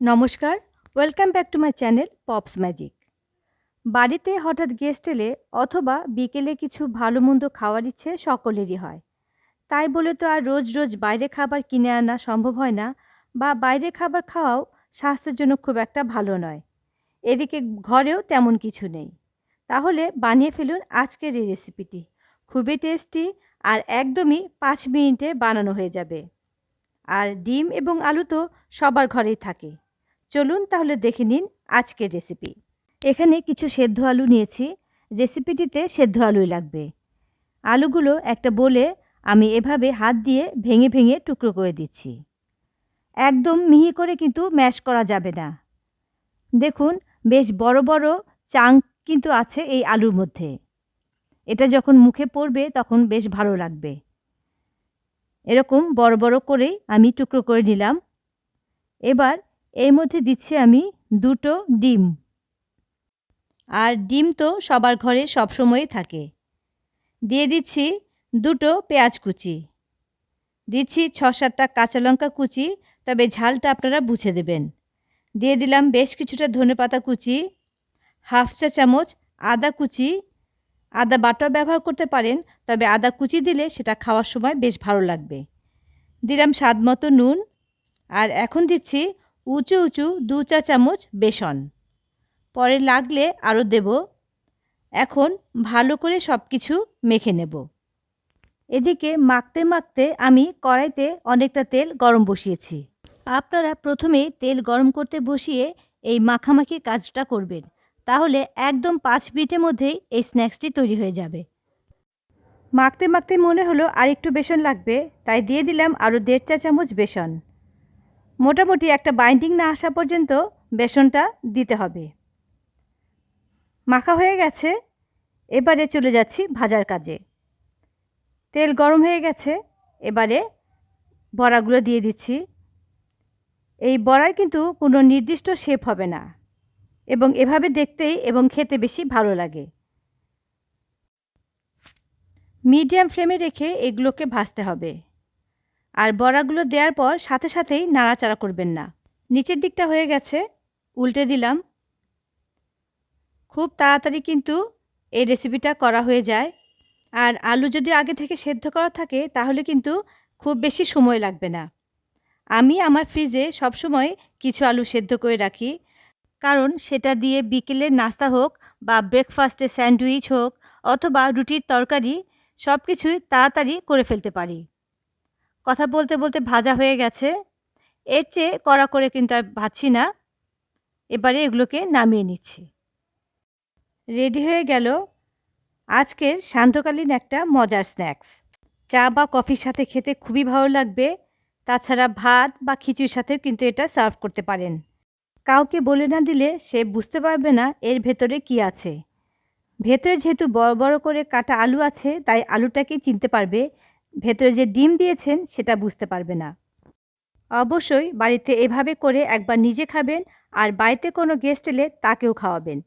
নমস্কার welcome back to my channel pops magic বাড়িতে হঠাৎ গেস্ট এলে অথবা বিকেলে কিছু ভালো মন্দ খাওয়ার ইচ্ছে সকলেরই হয়। তাই বলে তো আর রোজ রোজ বাইরে খাবার কিনে আনা সম্ভব হয় না বা বাইরে খাবার খাওয়াও স্বাস্থ্যের জন্য খুব একটা ভালো নয়। এদিকে ঘরেও তেমন কিছু নেই। তাহলে বানিয়ে ফেলুন আজকের এই রেসিপিটি খুবই টেস্টি আর একদমই পাঁচ মিনিটে বানানো হয়ে যাবে। আর ডিম এবং আলু তো সবার ঘরেই থাকে। চলুন তাহলে দেখে নিন আজকের রেসিপি এখানে কিছু সেদ্ধ আলু নিয়েছি। রেসিপিটিতে সেদ্ধ আলুই লাগবে। আলুগুলো একটা বলে আমি এভাবে হাত দিয়ে ভেঙে ভেঙে টুকরো করে দিচ্ছি। একদম মিহি করে কিন্তু ম্যাশ করা যাবে না। দেখুন, বেশ বড় বড় চাং কিন্তু আছে এই আলুর মধ্যে। এটা যখন মুখে পড়বে তখন বেশ ভালো লাগবে। এরকম বড় বড় করেই আমি টুকরো করে নিলাম। এবার এর মধ্যে দিচ্ছি আমি দুটো ডিম। আর ডিম তো সবার ঘরে সবসময়ই থাকে। দিয়ে দিচ্ছি দুটো পেঁয়াজ কুচি। দিচ্ছি ছ সাতটা কাঁচা লঙ্কা কুচি, তবে ঝালটা আপনারা বুঝে দেবেন। দিয়ে দিলাম বেশ কিছুটা ধনেপাতা কুচি, হাফ চা চামচ আদা কুচি। আদা বাটা ব্যবহার করতে পারেন, তবে আদা কুচি দিলে সেটা খাওয়ার সময় বেশ ভালো লাগবে। দিলাম স্বাদ মতো নুন। আর এখন দিচ্ছি উঁচু উঁচু দু চা চামচ বেসন। পরে লাগলে আরও দেব। এখন ভালো করে সব কিছু মেখে নেব। এদিকে মাখতে মাখতে আমি কড়াইতে অনেকটা তেল গরম বসিয়েছি। আপনারা প্রথমেই তেল গরম করতে বসিয়ে এই মাখামাখির কাজটা করবেন। তাহলে একদম পাঁচ মিনিটের মধ্যেই এই স্ন্যাক্সটি তৈরি হয়ে যাবে। মাখতে মাখতে মনে হলো আর একটু বেসন লাগবে, তাই দিয়ে দিলাম আরও দেড় চা চামচ বেসন। মোটামুটি একটা বাইন্ডিং না আসা পর্যন্ত বেসনটা দিতে হবে। মাখা হয়ে গেছে, এবারে চলে যাচ্ছি ভাজার কাজে। তেল গরম হয়ে গেছে, এবারে বড়াগুলো দিয়ে দিচ্ছি। এই বড়ার কিন্তু কোনো নির্দিষ্ট শেপ হবে না এবং এভাবে দেখতেই এবং খেতে বেশি ভালো লাগে। মিডিয়াম ফ্লেমে রেখে এগুলোকে ভাজতে হবে। আর বড়াগুলো দেওয়ার পর সাথে সাথেই নাড়াচাড়া করবেন না। নিচের দিকটা হয়ে গেছে, উল্টে দিলাম। খুব তাড়াতাড়ি কিন্তু এই রেসিপিটা করা হয়ে যায়। আর আলু যদি আগে থেকে সেদ্ধ করা থাকে, তাহলে কিন্তু খুব বেশি সময় লাগবে না। আমি আমার ফ্রিজে সবসময় কিছু আলু সেদ্ধ করে রাখি। কারণ সেটা দিয়ে বিকেলের নাস্তা হোক বা ব্রেকফাস্টে স্যান্ডউইচ হোক অথবা রুটির তরকারি সব কিছুই তাড়াতাড়ি করে ফেলতে পারি। কথা বলতে বলতে ভাজা হয়ে গেছে। এর চেয়ে কড়া করে কিন্তু আর ভাজছি না। এবারে এগুলোকে নামিয়ে নিচ্ছি। রেডি হয়ে গেল আজকের সান্ধ্যকালীন একটা মজার স্ন্যাক্স। চা বা কফির সাথে খেতে খুবই ভালো লাগবে। তাছাড়া ভাত বা খিচুড়ির সাথেও কিন্তু এটা সার্ভ করতে পারেন। কাউকে বলে না দিলে সে বুঝতে পারবে না এর ভেতরে কি আছে। ভেতরে যেহেতু বড় বড় করে কাটা আলু আছে, তাই আলুটাকেই চিনতে পারবে ভেতরে যে ডিম দিয়েছেন, সেটা বুঝতে পারবে না। অবশ্যই বাড়িতে এভাবে করে একবার নিজে খাবেন আর বাড়িতে কোনো গেস্ট এলে তাকেও খাওয়াবেন।